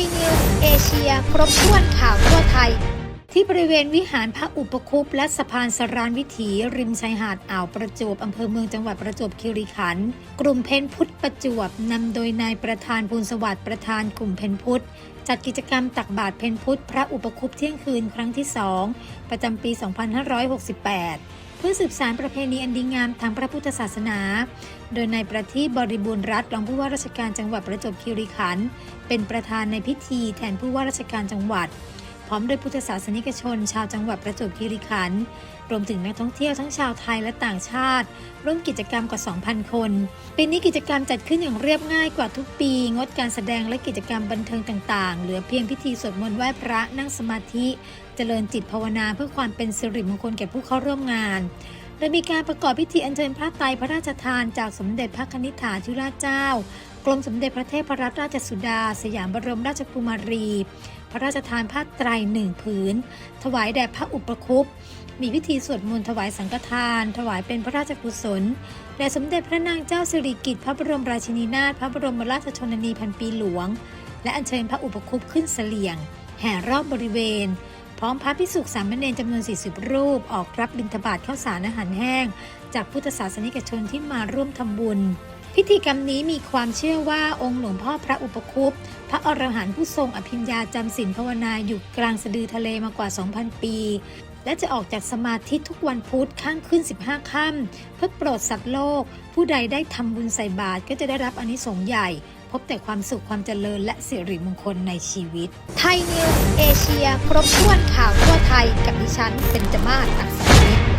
ยนิวส์เอเชีย ครบถ้วนข่าวทั่วไทย ที่บริเวณวิหารพระอุปคุปและสะพานสรานวิถีริมชายหาดอ่าวประจวบอำเภอเมืองจังหวัดประจวบคีรีขันธ์กลุ่มเพนพุทธประจวบนำโดยนายประธานภูลสวัสดิ์ประธานกลุ่มเพนพุทธจัดกิจกรรมตักบาตรเพนพุทธพระอุปคุปเที่ยงคืนครั้งที่2ประจำปี 2568 พื่อสืบสารประเพณีอันดีงามทางพระพุทธศาสนา โดยนายประทีปบริบูรณ์รัฐรองผู้ว่าราชการจังหวัดประจวบคีรีขันธ์เป็นประธานในพิธีแทนผู้ว่าราชการจังหวัด พร้อมด้วยพุทธศาสนิกชน ชาวจังหวัดประจวบคีรีขันธ์รวมถึงนักท่องเที่ยวทั้งชาวไทยและต่างชาติ ร่วมกิจกรรมกว่า 2,000 คนปีนี้กิจกรรมจัดขึ้นอย่างเรียบง่ายกว่าทุกปี งดการแสดงและกิจกรรมบันเทิงต่างๆ เหลือเพียงพิธีสวดมนต์ไหว้พระนั่งสมาธิ เจริญจิตภาวนาเพื่อความเป็นสิริมงคลแก่ผู้เข้าร่วมงานโดยมีการประกอบพิธีอัญเชิญพระไตรพระราชทานจากสมเด็จพระนิธิถาธิราชเจ้า กรมสมเด็จพระเทพรัตนราชสุดา สยามบรมราชกุมารี พระราชทานผ้าไตรหนึ่งผืน ถวายแด่พระอุปคุปมีพิธีสวดมนต์ถวายสังฆทาน ถวายเป็นพระราชกุศลแด่สมเด็จพระนางเจ้าสิริกิติ์พระบรมราชินีนาถพระบรมราชชนนีพันปีหลวง และอัญเชิญพระอุปคุปขึ้นเสลี่ยง แห่รอบบริเวณ พร้อมพระพิสุสามเณรจำนวน 40 รูป ออกรับบิณฑบาตข้าวสารอาหารแห้ง จากพุทธศาสนิกชนที่มาร่วมทำบุญ พิธีกรรมนี้มีความเชื่อว่าองค์หลวงพ่อพระอุปคุปพระอรหันต์ผู้ทรงอภิญญาจำศีลภาวนาอยู่กลางสะดือทะเลมากว่า 2,000 ปี และจะออกจากสมาธิทุกวันพุธข้างขึ้น 15 ค่ำเพื่อโปรดสัตว์โลก ผู้ใดได้ทำบุญใส่บาตรก็จะได้รับอนิสงส์ใหญ่ พบแต่ความสุขความเจริญและสิริมงคลในชีวิต ไทยนิวเอเชีย ครบถ้วนข่าวทั่วไทยกับดิฉันเป็นจมาศอักษร